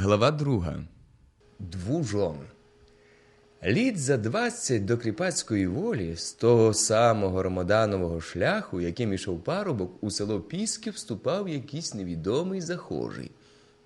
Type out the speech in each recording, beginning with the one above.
Глава друга. Двужон. Літ за двадцять до кріпацької волі з того самого ромоданового шляху, яким ішов парубок, у село Піски вступав якийсь невідомий захожий.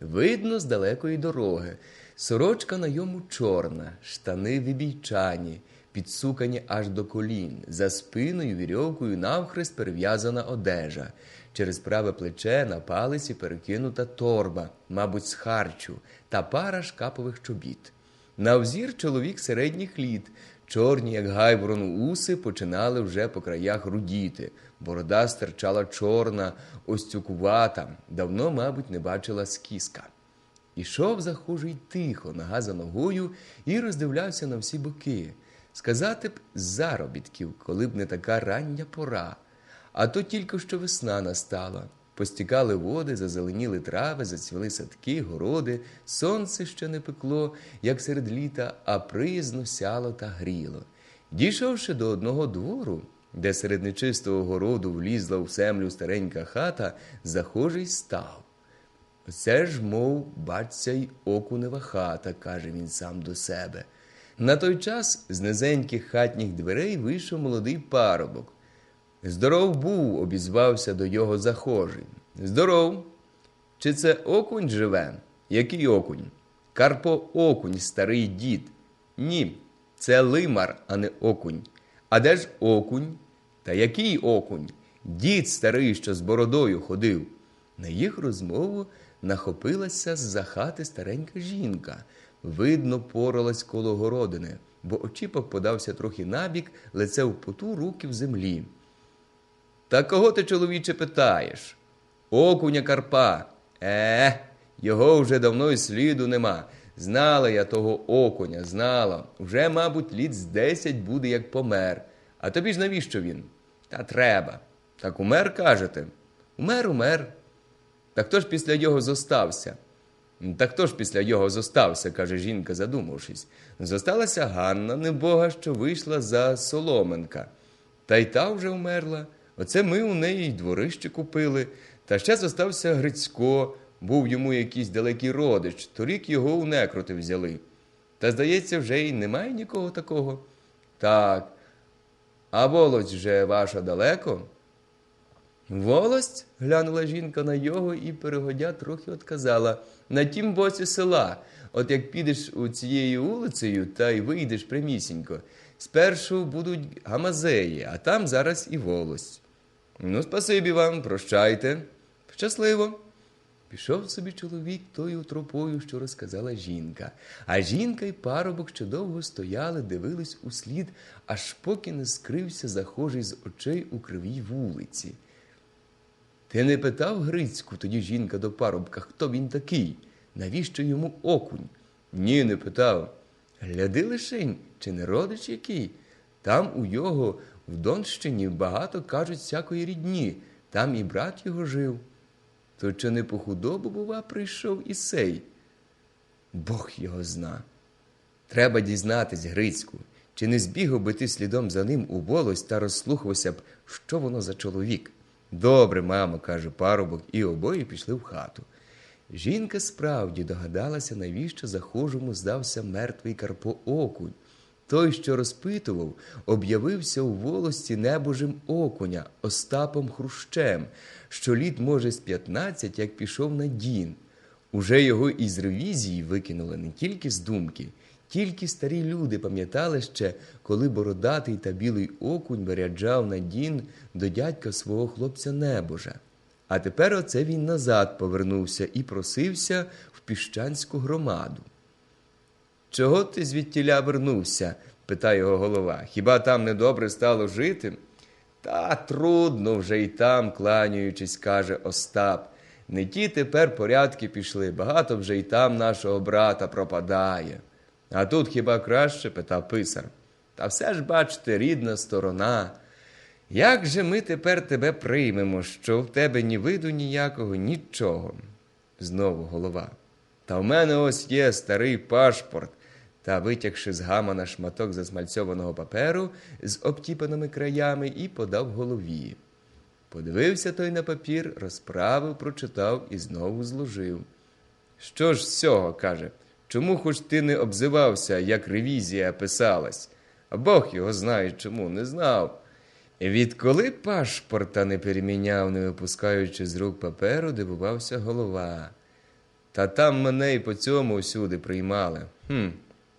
Видно з далекої дороги. Сорочка на йому чорна, штани вибійчані, підсукані аж до колін, за спиною вірьовкою навхрест перев'язана одежа. Через праве плече на палиці перекинута торба, мабуть, з харчу, та пара шкапових чобіт. На взір чоловік середніх літ, чорні, як гайворону уси, починали вже по краях рудіти. Борода стирчала чорна, остюкувата, давно, мабуть, не бачила скіска. Ішов захожий тихо, нога за ногою, і роздивлявся на всі боки. Сказати б з заробітків, коли б не така рання пора. А то тільки що весна настала. Постікали води, зазеленіли трави, зацвіли садки, городи, сонце ще не пекло, як серед літа, а приязно сяло та гріло. Дійшовши до одного двору, де серед нечистого городу влізла в землю старенька хата, захожий став. Це ж, мов, бачця й окунева хата, каже він сам до себе. На той час з низеньких хатніх дверей вийшов молодий парубок. Здоров був, обізвався до його захожий. Здоров. Чи це окунь живе? Який окунь? Карпо окунь, старий дід. Ні, це лимар, а не окунь. А де ж окунь? Та який окунь? Дід старий, що з бородою ходив. На їх розмову нахопилася з-за хати старенька жінка. Видно, поралась коло городини, бо очіпок подався трохи набік, лице в поту, руки в землі. Та кого ти, чоловіче, питаєш? Окуня Карпа. Е, його вже давно й сліду нема. Знала я того окуня, знала. Вже, мабуть, літ з десять буде, як помер. А тобі ж навіщо він? Та треба. Так умер, кажете? Умер, умер. Та хто ж після його зостався? Та хто ж після його зостався, каже жінка, задумавшись. Зосталася Ганна, небога, що вийшла за Соломенка. Та й та вже вмерла. Оце ми у неї й дворище купили. Та ще зостався Грицько, був йому якийсь далекий родич, торік його у некроти взяли. Та, здається, вже й немає нікого такого. Так. А волость же ваша далеко? Волость? глянула жінка на його і, перегодя, трохи отказала. На тім боці села. От як підеш у цією вулицею та й вийдеш прямісінько. Спершу будуть гамазеї, а там зараз і волость. Ну, спасибі вам, прощайте. Щасливо. Пішов собі чоловік тою тропою, що розказала жінка. А жінка й парубок що довго стояли, дивились у слід, аж поки не скрився захожий з очей у кривій вулиці. Ти не питав Грицьку, тоді жінка до парубка, хто він такий? Навіщо йому окунь? Ні, не питав. Гляди лишень, чи не родич який? Там у його в Донщині багато кажуть всякої рідні, там і брат його жив. То чи не по худобу, бува, прийшов і сей? Бог його зна. Треба дізнатись, Грицьку, чи не збігав би ти слідом за ним у волость та розслухався б, що воно за чоловік. Добре, мамо, каже парубок, і обоє пішли в хату. Жінка справді догадалася, навіщо захожому здався мертвий Карпо Окунь. Той, що розпитував, об'явився у волості небожим окуня Остапом Хрущем, що літ, може, з п'ятнадцять, як пішов на дін. Уже його із ревізії викинули не тільки з думки, тільки старі люди пам'ятали ще, коли бородатий та білий окунь виряджав на дін до дядька свого хлопця небожа. А тепер оце він назад повернувся і просився в піщанську громаду. Чого ти звідтіля вернувся? питає його голова. Хіба там недобре стало жити? Та трудно вже й там, кланяючись, каже Остап. Не ті тепер порядки пішли, багато вже й там нашого брата пропадає. А тут хіба краще? питав писар. Та все ж, бачите, рідна сторона. Як же ми тепер тебе приймемо, що в тебе ні виду ніякого, нічого? Знову голова. Та в мене ось є старий пашпорт. Та, витягши з гамана шматок засмальцьованого паперу з обтіпаними краями, і подав голові. Подивився той на папір, розправив, прочитав і знову зложив. Що ж з цього, каже, чому хоч ти не обзивався, як ревізія писалась? А Бог його знає, чому не знав. Відколи пашпорта не переміняв, не випускаючи з рук паперу, дивувався голова. Та там мене і по цьому всюди приймали. Хм,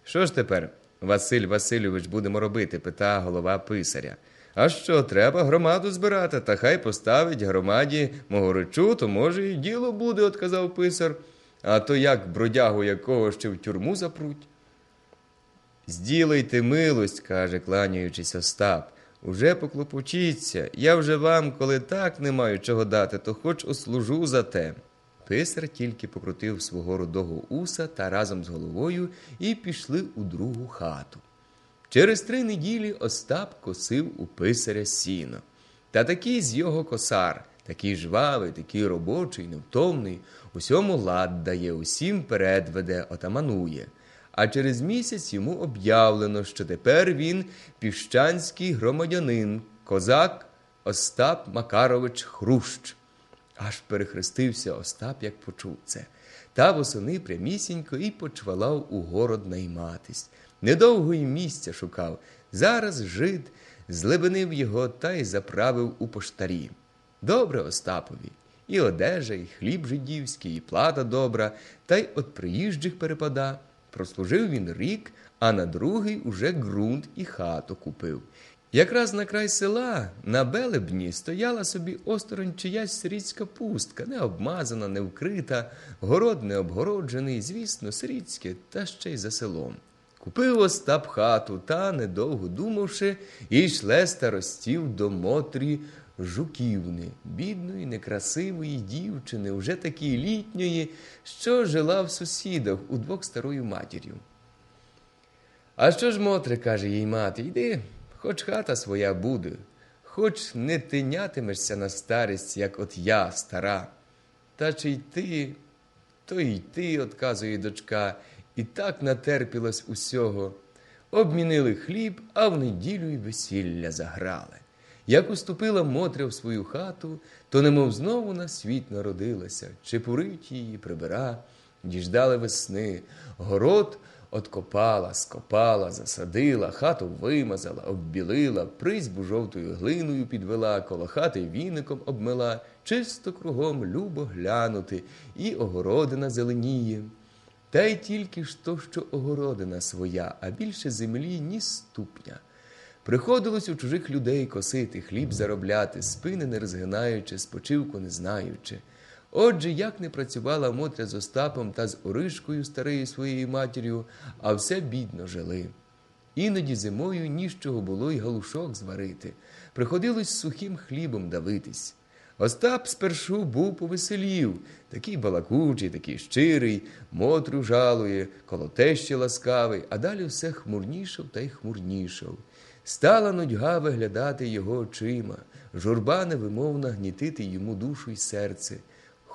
що ж тепер, Василь Васильович, будемо робити? пита голова писаря. А що, треба громаду збирати, та хай поставить громаді мого речу, то може і діло буде, отказав писар. А то як бродягу якого ще в тюрму запруть. Зділайте милость, каже, кланяючись Остап. Уже поклопочіться. Я вже вам, коли так не маю чого дати, то хоч услужу за те. Писар тільки покрутив свого рудого уса та разом з головою і пішли у другу хату. Через три неділі Остап косив у писаря сіно. Та такий з його косар, такий жвавий, такий робочий, невтомний, усьому лад дає, усім перед веде, отаманує. А через місяць йому об'явлено, що тепер він піщанський громадянин, козак Остап Макарович Хрущ. Аж перехрестився Остап, як почув це. Та восени прямісінько і почвалав у город найматись. Недовго й місця шукав. Зараз жид злебенив його та й заправив у поштарі. Добре Остапові. І одежа, і хліб жидівський, і плата добра, та й от приїжджих перепада. Прослужив він рік, а на другий уже ґрунт і хату купив. Якраз на край села, на белебні, стояла собі осторонь чиясь сирітська пустка, не обмазана, не вкрита, город не обгороджений, звісно, сирітське, та ще й за селом. Купив Остап хату та, недовго думавши, і шле старостів до Мотрі Жуківни, бідної, некрасивої дівчини, вже такої літньої, що жила в сусідах удвох старою матір'ю. А що ж, Мотре, каже їй мати, йди, хоч хата своя буде, хоч не тинятимешся на старість, як от я, стара. Та чи йти, то й йти, отказує дочка, і так натерпілась усього. Обмінили хліб, а в неділю й весілля заграли. Як уступила Мотря в свою хату, то немов знову на світ народилася, чепурить її, прибира, діждали весни, город откопала, скопала, засадила, хату вимазала, оббілила, призьбу жовтою глиною підвела, коло хати віником обмила, чисто кругом любо глянути, і огородина зеленіє. Та й тільки ж то, що огородина своя, а більше землі ні ступня. Приходилось у чужих людей косити, хліб заробляти, спини не розгинаючи, спочивку не знаючи. Отже, як не працювала Мотря з Остапом та з Оришкою старою своєю матір'ю, а все бідно жили. Іноді зимою ніщого було й галушок зварити. Приходилось сухим хлібом давитись. Остап спершу був повеселів, такий балакучий, такий щирий, мотрю жалує, коло тещі ласкавий, а далі все хмурнішав та й хмурнішав. Стала нудьга виглядати його очима, журба невимовна гнітити йому душу й серце.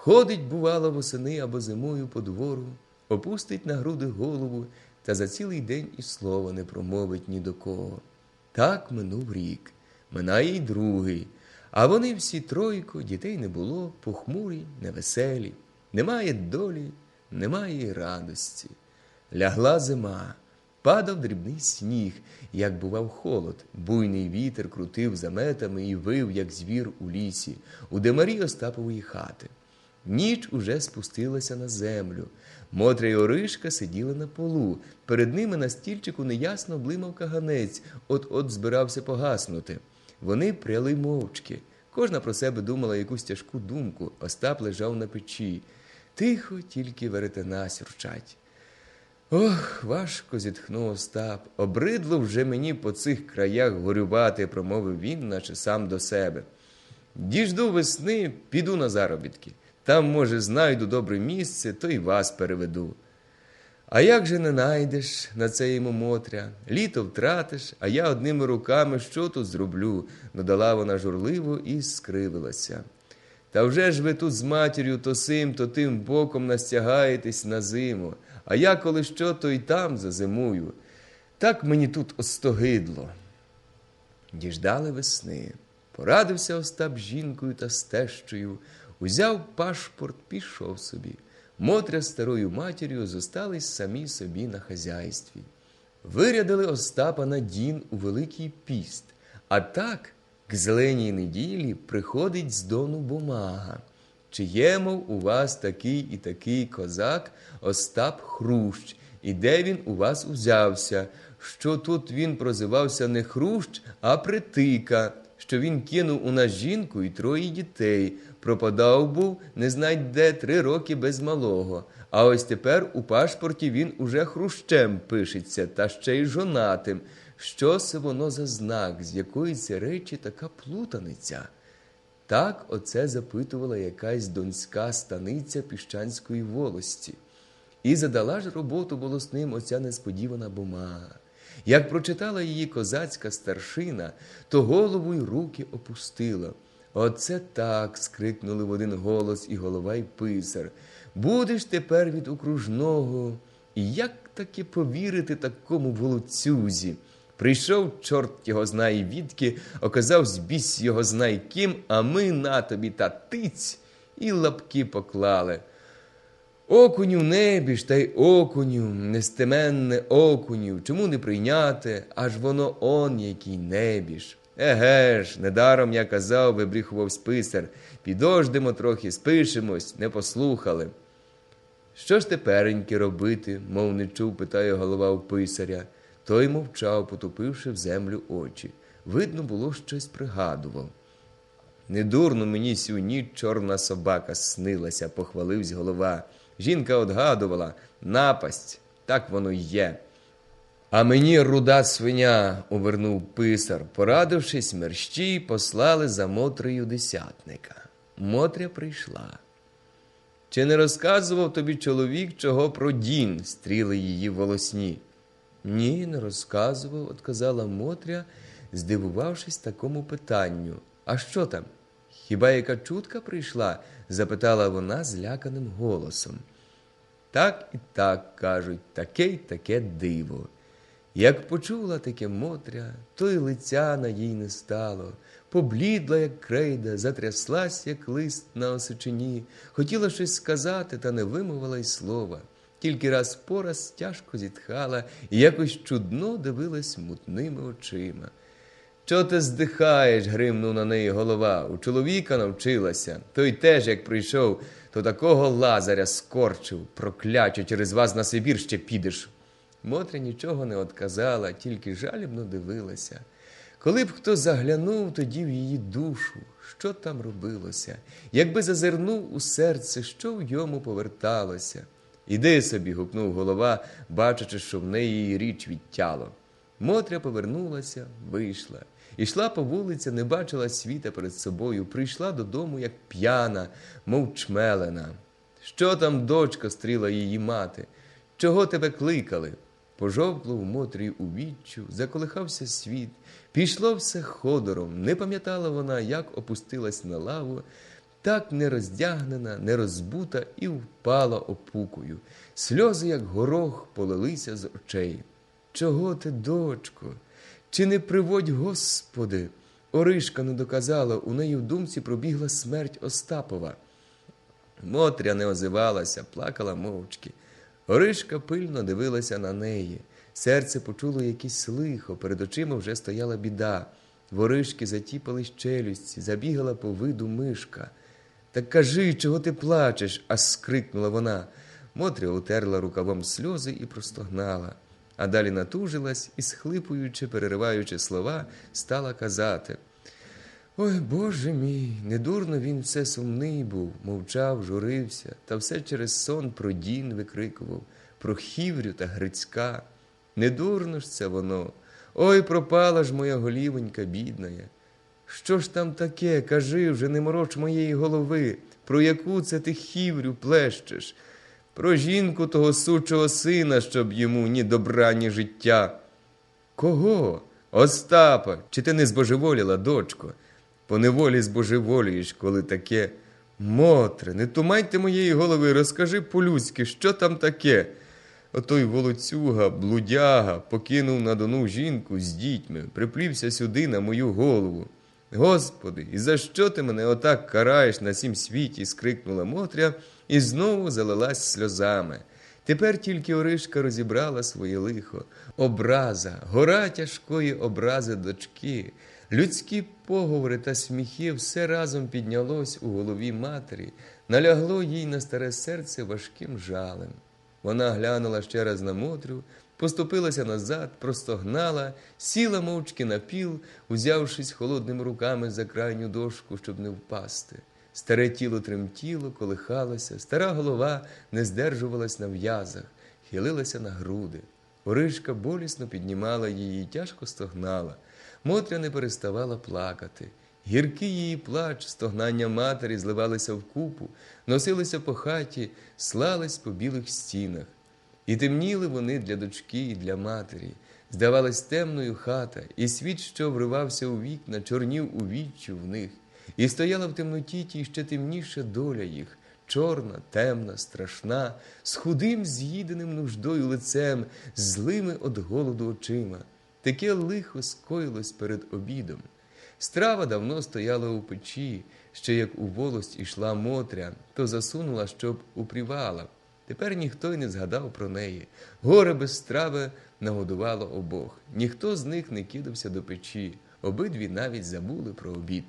Ходить, бувало, восени або зимою по двору, опустить на груди голову та за цілий день і слова не промовить ні до кого. Так минув рік, минає й другий. А вони всі тройко, дітей не було, похмурі, невеселі. Немає долі, немає радості. Лягла зима, падав дрібний сніг, як бував холод, буйний вітер крутив заметами і вив, як звір у лісі, у демарі Остапової хати. Ніч уже спустилася на землю. Мотря й Оришка сиділи на полу. Перед ними на стільчику неясно блимав каганець, от-от збирався погаснути. Вони пряли мовчки. Кожна про себе думала якусь тяжку думку. Остап лежав на печі. Тихо тільки веретена сюрчать. Ох, важко зітхнув Остап. Обридло вже мені по цих краях горювати, промовив він, наче сам до себе. Діжду весни, піду на заробітки. Там, може, знайду добре місце, то й вас переведу. А як же не найдеш на це йому Мотря? Літо втратиш, а я одними руками що тут зроблю, додала вона журливо і скривилася. Та вже ж ви тут з матір'ю то сим, то тим боком настягаєтесь на зиму, а я коли що, то й там зазимую. Так мені тут остогидло. Діждали весни. Порадився Остап жінкою та з тещою, узяв пашпорт, пішов собі. Мотря старою матір'ю зостались самі собі на хазяйстві. Вирядили Остапа на дін у Великий піст, а так к зеленій неділі приходить з дону бумага. Чи є, мов, у вас такий і такий козак Остап Хрущ, і де він у вас узявся, що тут він прозивався не Хрущ, а Притика, що він кинув у нас жінку і троє дітей, пропадав був, не знай де три роки без малого. А ось тепер у пашпорті він уже хрущем пишеться, та ще й жонатим. Що це воно за знак, з якої це речі така плутаниця? Так оце запитувала якась донська станиця піщанської волості. І задала ж роботу волосним оця несподівана бумага. Як прочитала її козацька старшина, то голову й руки опустила. Оце так. скрикнули в один голос і голова, й писар. Будеш тепер від окружного. І як таки повірити такому волоцюзі? Прийшов, чорт його знає відки, оказав біс його знає ким, а ми на тобі та тиць і лапки поклали. Окуню небі ж та й окуню, нестеменне окуню, чому не прийняти, аж воно он який небіж. Еге ж, недаром я казав, вибріхував списар, підождемо трохи, спишемось, не послухали. Що ж тепереньки робити, мов не чув, питає голова у писаря. Той мовчав, потупивши в землю очі. Видно було, щось пригадував. Недурно мені сю ніч чорна собака снилася, похвалився голова. Жінка одгадувала напасть, так воно й є. А мені руда свиня, увернув писар, порадившись, мерщій послали за Мотрею десятника. Мотря прийшла. Чи не розказував тобі чоловік, чого про дін стріли її волосні? Ні, не розказував, отказала Мотря, здивувавшись такому питанню. А що там? Хіба яка чутка прийшла? запитала вона зляканим голосом. Так і так кажуть, таке й таке диво. Як почула таке Мотря, то й лиця на їй не стало, поблідла, як крейда, затряслась, як лист на осичині, хотіла щось сказати, та не вимовила й слова. Тільки раз по раз тяжко зітхала і якось чудно дивилась мутними очима. Чого ти здихаєш? гримнув на неї голова. У чоловіка навчилася. Той теж, як прийшов, то такого лазаря скорчив, прокляче, через вас на Сибір ще підеш. Мотря нічого не отказала, тільки жалібно дивилася. Коли б хто заглянув тоді в її душу, що там робилося, якби зазирнув у серце, що в йому поверталося. Іди собі, гукнув голова, бачачи, що в неї річ відтяло. Мотря повернулася, вийшла. Ішла по вулиці, не бачила світа перед собою, прийшла додому, як п'яна, мов чмелена. Що там, дочка, стріла її мати? Чого тебе кликали? Пожовкло в Мотрі у віччю, заколихався світ, пішло все ходором, не пам'ятала вона, як опустилась на лаву, так не роздягнена, не розбута і впала опукою. Сльози, як горох, полилися з очей. Чого ти, дочко? Чи не приводь, Господи? Оришка не доказала, у неї в думці пробігла смерть Остапова. Мотря не озивалася, плакала мовчки. Оришка пильно дивилася на неї. Серце почуло якесь лихо, перед очима вже стояла біда. Воришки затіпались челюсті, забігала по виду мишка. Так кажи, чого ти плачеш? аж скрикнула вона. Мотря утерла рукавом сльози і простогнала, а далі натужилась і, схлипуючи, перериваючи слова, стала казати. Ой, Боже мій, недурно він все сумний був, мовчав, журився, та все через сон про дін викрикував, про хіврю та Грицька. Недурно ж це воно. Ой, пропала ж моя голівонька бідная. Що ж там таке, кажи вже, не мороч моєї голови, про яку це ти хіврю плещеш, про жінку того сучого сина, щоб йому ні добра, ні життя. Кого? Остапа, чи ти не збожеволіла, дочко? По неволі збожеволієш, коли таке. Мотре, не тумайте моєї голови, розкажи по-людськи, що там таке. Отой волоцюга, блудяга, покинув на дону жінку з дітьми, приплівся сюди на мою голову. Господи, і за що ти мене отак караєш на сім світі? скрикнула Мотря, і знову залилась сльозами. Тепер тільки Оришка розібрала своє лихо, образа, гора тяжкої образи дочки, людські поговори та сміхи все разом піднялось у голові матері, налягло їй на старе серце важким жалем. Вона глянула ще раз на Мотрю, поступилася назад, простогнала, сіла мовчки на піл, узявшись холодними руками за крайню дошку, щоб не впасти. Старе тіло тремтіло, колихалося, стара голова не здержувалась на в'язах, хилилася на груди. Оришка болісно піднімала її, тяжко стогнала. Мотря не переставала плакати. Гіркий її плач, стогнання матері зливалися вкупу, носилися по хаті, слались по білих стінах. І темніли вони для дочки і для матері. Здавалась темною хата, і світ, що вривався у вікна, чорнів у віччю в них. І стояла в темноті ті ще темніша доля їх, чорна, темна, страшна, з худим, з'їденим нуждою лицем, з злими од голоду очима. Таке лихо скоїлось перед обідом. Страва давно стояла у печі, ще як у волость ішла Мотря, то засунула, щоб упрівала. Тепер ніхто й не згадав про неї. Горе без страви нагодувало обох. Ніхто з них не кидався до печі, обидві навіть забули про обід.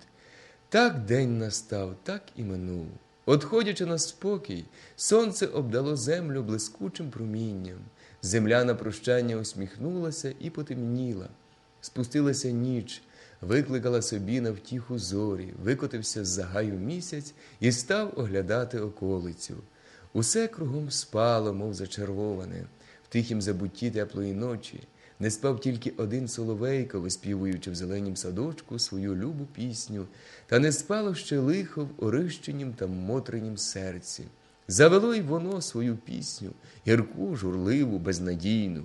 Так день настав, так і минув. Отходячи на спокій, сонце обдало землю блискучим промінням. Земля на прощання усміхнулася і потемніла. Спустилася ніч, викликала собі на втіху зорі, викотився з загаю місяць і став оглядати околицю. Усе кругом спало, мов зачарвоване, в тихім забутті теплої ночі. Не спав тільки один соловейко, виспівуючи в зеленім садочку свою любу пісню, та не спало ще лихо в орищенім та мотринім серці. Завело й воно свою пісню, гірку, журливу, безнадійну.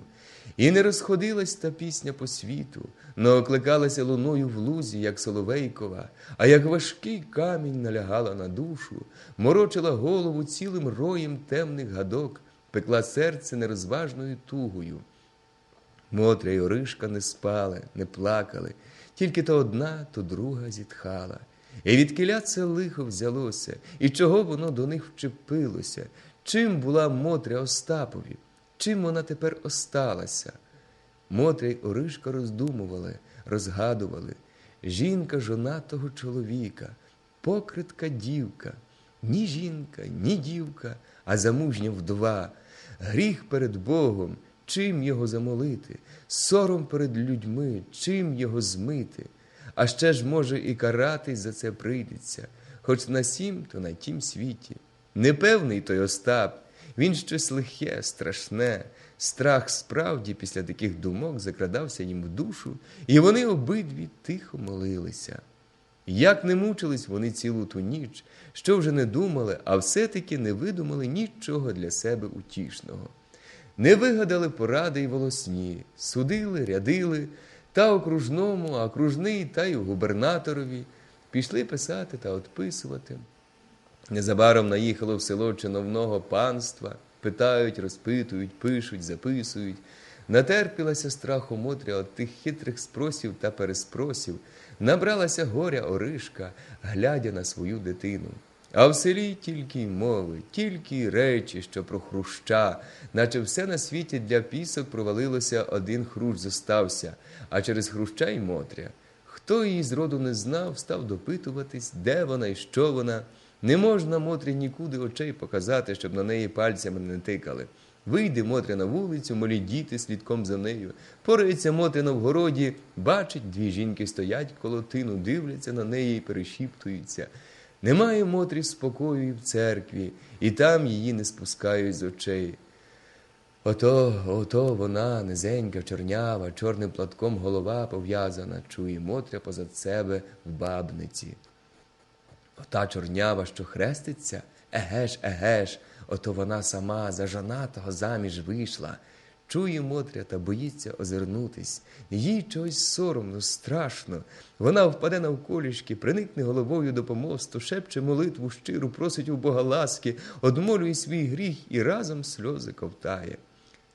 І не розходилась та пісня по світу, но окликалася луною в лузі, як соловейкова, а як важкий камінь налягала на душу, морочила голову цілим роєм темних гадок, пекла серце нерозважною тугою. Мотря й Оришка не спали, не плакали, тільки то одна, то друга зітхала. І відкиля це лихо взялося, і чого воно до них вчепилося, чим була Мотря Остапові, чим вона тепер осталася. Мотря й Оришка роздумували, розгадували. Жінка жонатого чоловіка, покритка дівка, ні жінка, ні дівка, а замужня вдова, гріх перед Богом, чим його замолити, сором перед людьми, чим його змити. А ще ж, може, і каратись за це прийдеться, хоч на сім, то на тім світі. Непевний той Остап, він щось лихе, страшне. Страх справді після таких думок закрадався їм в душу, і вони обидві тихо молилися. Як не мучились вони цілу ту ніч, що вже не думали, а все-таки не видумали нічого для себе утішного. Не вигадали поради й волосні, судили, рядили, та окружному, а окружний, та й губернаторові, пішли писати та отписувати. Незабаром наїхало в село чиновного панства, питають, розпитують, пишуть, записують. Натерпілася страху Мотря от тих хитрих спросів та переспросів, набралася горя Оришка, глядя на свою дитину. А в селі тільки й мови, тільки й речі, що про хруща, наче все на світі для пісок провалилося, один хрущ зостався, а через хруща й Мотря. Хто її зроду не знав, став допитуватись, де вона і що вона. Не можна Мотрі нікуди очей показати, щоб на неї пальцями не тикали. Вийде Мотря на вулицю, молі діти слідком за нею. Порається Мотря на вгороді, бачить, дві жінки стоять коло тину, дивляться на неї і перешіптуються. Немає Мотрі спокою в церкві, і там її не спускають з очей. Ото, ото вона, низенька, чорнява, чорним платком голова пов'язана, чує Мотря позад себе в бабниці. Ота чорнява, що хреститься, егеш, егеш, ото вона сама за жанатого заміж вийшла. Чує Мотря та боїться озирнутись. Їй чогось соромно, страшно. Вона впаде навколішки, приникне головою до помосту, шепче молитву щиру, просить у Бога ласки, одмолює свій гріх і разом сльози ковтає.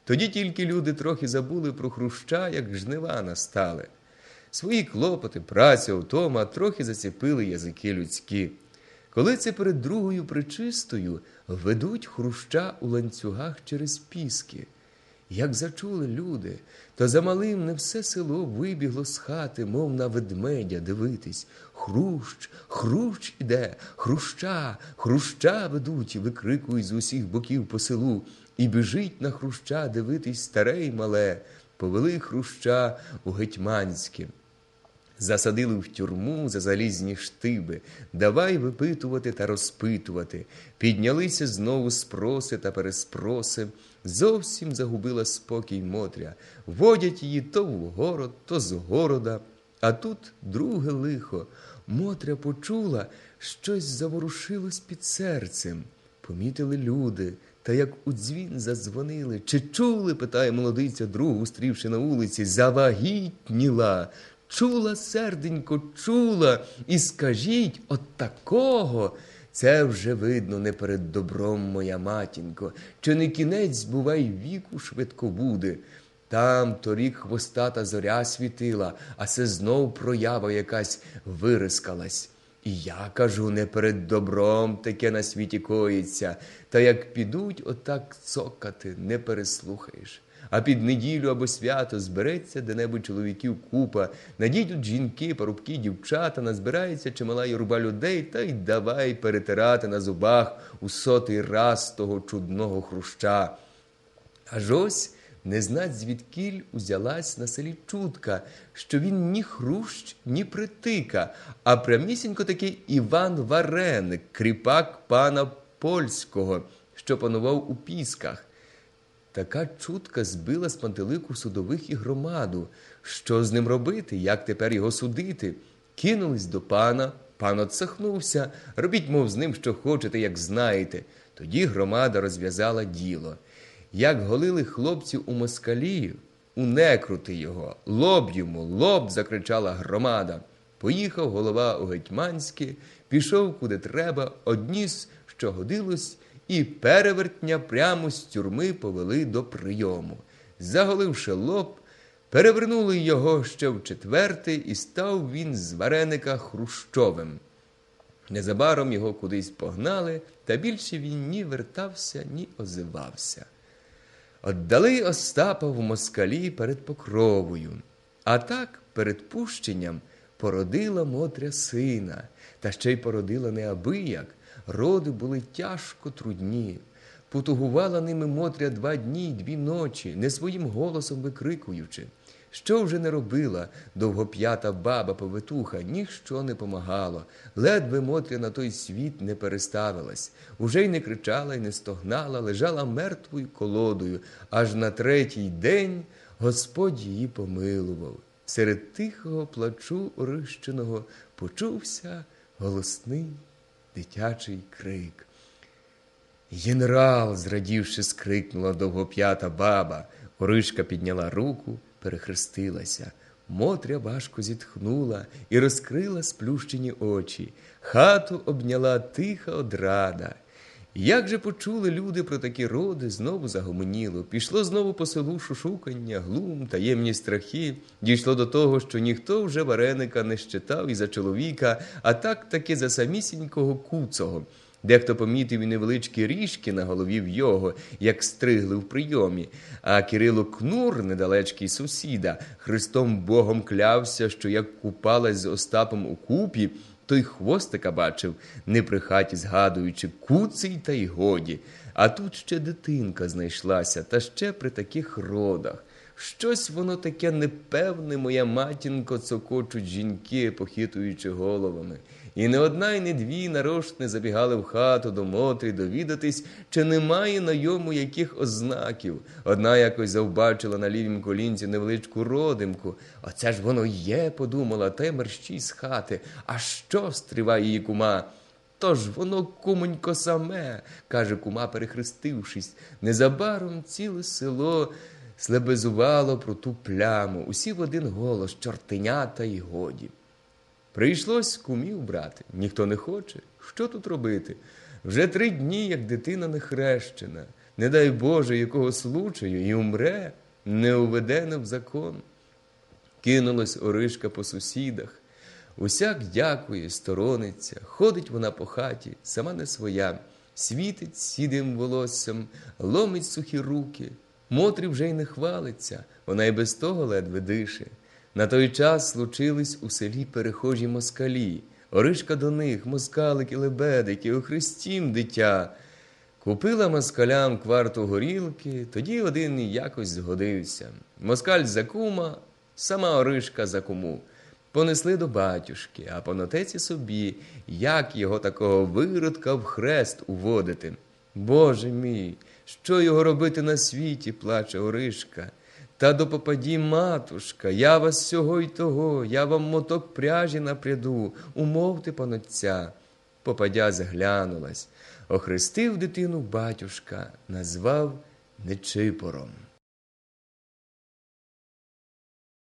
Тоді тільки люди трохи забули про хруща, як жнива настали. Свої клопоти, праця, втома трохи заціпили язики людські. коли це перед другою причистою ведуть хруща у ланцюгах через піски. Як зачули люди, то за малим не все село вибігло з хати, мов на ведмедя дивитись. Хрущ, хрущ іде, хруща, хруща ведуть, викрикують з усіх боків по селу. І біжить на хруща дивитись старе й мале, повели хруща у гетьманське. Засадили в тюрму за залізні штиби, давай випитувати та розпитувати. Піднялися знову спроси та переспроси. Зовсім загубила спокій Мотря. Водять її то в город, то з города. А тут друге лихо. Мотря почула, щось заворушилось під серцем. Помітили люди, та як у дзвін задзвонили. Чи чули, питає молодиця другу, стрівши на вулиці, завагітніла. Чула, серденько, чула, і скажіть от такого. Це вже видно не перед добром, моя матінко, чи не кінець, бувай, віку швидко буде. Там торік хвостата зоря світила, а це знов проява якась вирискалась. І я кажу, не перед добром таке на світі коїться, та як підуть отак цокати, не переслухаєш. А під неділю або свято збереться де-небудь чоловіків купа, надійдуть жінки, парубки, дівчата, назбирається чимала юрба людей, та й давай перетирати на зубах у сотий раз того чудного хруща. Аж ось не знать звідкіль узялась на селі чутка, що він ні хрущ, ні притика, а прямісінько такий Іван Вареник, кріпак пана польського, що панував у пісках. Така чутка збила з пантелику судових і громаду. Що з ним робити, як тепер його судити? Кинулись до пана, пан отсахнувся, робіть, мов з ним, що хочете, як знаєте. Тоді громада розв'язала діло. Як голили хлопців у москалі, унекрути його, лоб йому, лоб, закричала громада. Поїхав голова у гетьманське, пішов куди треба, одніс, що годилось, і перевертня прямо з тюрми повели до прийому. Заголивши лоб, перевернули його ще в четвертий, і став він з вареника Хрущовим. Незабаром його кудись погнали, та більше він ні вертався, ні озивався. Отдали Остапа в москалі перед покровою, а так перед пущенням породила Мотря сина, та ще й породила неабияк. Роди були тяжко трудні. Потугувала ними Мотря два дні й дві ночі, не своїм голосом викрикуючи. Що вже не робила довгоп'ята баба повитуха, ніщо не помагало. Ледве Мотря на той світ не переставилась. Уже й не кричала, й не стогнала, лежала мертвою колодою. Аж на третій день Господь її помилував. Серед тихого плачу орищеного почувся голосний дитячий крик. Генерал, зрадівши, скрикнула довгоп'ята баба. Оришка підняла руку, перехрестилася. Мотря важко зітхнула і розкрила сплющені очі. Хату обняла тиха одрада. Як же почули люди про такі роди, знову загомоніло. Пішло знову по селу шушукання, глум, таємні страхи. Дійшло до того, що ніхто вже вареника не щитав і за чоловіка, а так таки за самісінького куцого. Дехто помітив і невеличкі ріжки на голові в його, як стригли в прийомі. А Кирило Кнур, недалечкий сусіда, Христом Богом клявся, що як купалась з Остапом у купі, той хвостика бачив, не при хаті згадуючи, куций та й годі. А тут ще дитинка знайшлася, та ще при таких родах. Щось воно таке непевне, моя матінко, цокочуть жінки, похитуючи головами. І не одна, й не дві нарошне забігали в хату до Мотрі довідатись, чи немає на йому яких ознаків. Одна якось завбачила на лівім колінці невеличку родимку. Оце ж воно є, подумала, та й мерщій з хати. А що стриває її кума? Тож воно кумонько саме, каже кума, перехрестившись. Незабаром ціле село слебезувало про ту пляму. Усі в один голос, чортенята й годі. Прийшлось кумів брати, ніхто не хоче. Що тут робити? Вже три дні, як дитина не хрещена, не дай Боже, якого случаю, і умре, не уведено в закон. Кинулась Оришка по сусідах. Усяк дякує, сторониться, ходить вона по хаті, сама не своя, світить сідим волоссям, ломить сухі руки. Мотрі вже й не хвалиться, вона й без того ледве дише. На той час случились у селі перехожі москалі. Оришка до них, москалики, лебедики, охрестім дитя. Купила москалям кварту горілки, тоді один якось згодився. Москаль за кума, сама Оришка за куму. Понесли до батюшки, а понотеці собі, як його такого виродка в хрест уводити. Боже мій, що його робити на світі, плаче Оришка. Та до попаді, матушка, я вас сього й того, я вам моток пряжі напряду, умовте панотця. Попадя зглянулась, охрестив дитину батюшка, назвав Нечипором.